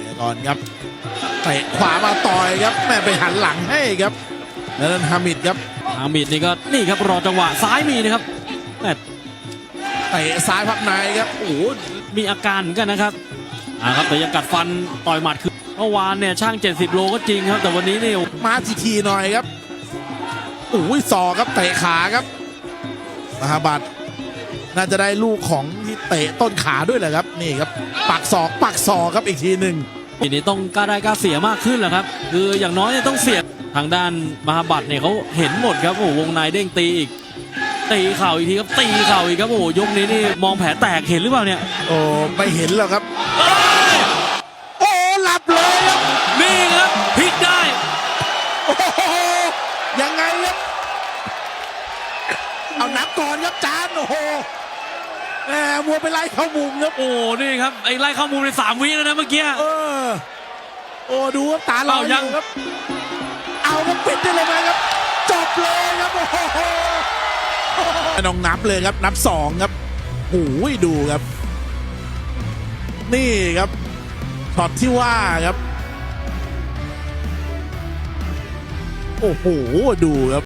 เดี๋ยวก่อนครับเตะขวามาต่อยครับแม่ไปหันหลังให้ครับแล้วนั่นฮามิดครับอามิดนี่ก็นี่ครับรอจังหวะซ้ายมีนะครับแม่เตะซ้ายพับในครับโอ้โหมีอาการเหมือนกันนะครับอ่าครับแต่ยังกัดฟันต่อยหมัดคือเมื่อวานเนี่ยช่าง 70 โลก็จริงครับ แต่วันนี้นี่มาทีทีๆหน่อยครับโอ้ยศอกครับเตะขาครับมหาบัตร น่าจะได้ลูกของที่เตะต้นขาด้วยแหละครับ นี่ครับปักศอกปักศอกครับอีกทีหนึ่งทีนี้ต้องกล้าได้กล้าเสียมากขึ้นแหละครับ คืออย่างน้อยเนี่ยต้องเสียทางด้านมหาบัตรเนี่ยเขาเห็นหมดครับโอ้โหวงในเด้งตีอีกตีเข่าอีกทีครับตีเข่าอีกครับโอ้โหยกนี้นี่มองแผลแตกเห็นหรือเปล่าเนี่ยโอ้ไม่เห็นแล้วครับโอ้หลับเลยครับนี่ครับพลิกได้โอ้โหยังไงครับเอานับก่อนครับจานโอ้โห แหมมัวไปไล่เข้ามุมครับโอ้ นี่ครับ ไอ้ไล่เข้ามุมในสามวิแล้วนะเมื่อกี้ เออ โอ้ดูครับตาลอยเอายังครับ เอาครับปิดได้เลยไหมครับ จบเลยครับโอ้โหน้องนับเลยครับนับสองครับโอ้ยดูครับ นี่ครับช็อตที่ว่าครับ โอ้โหดูครับ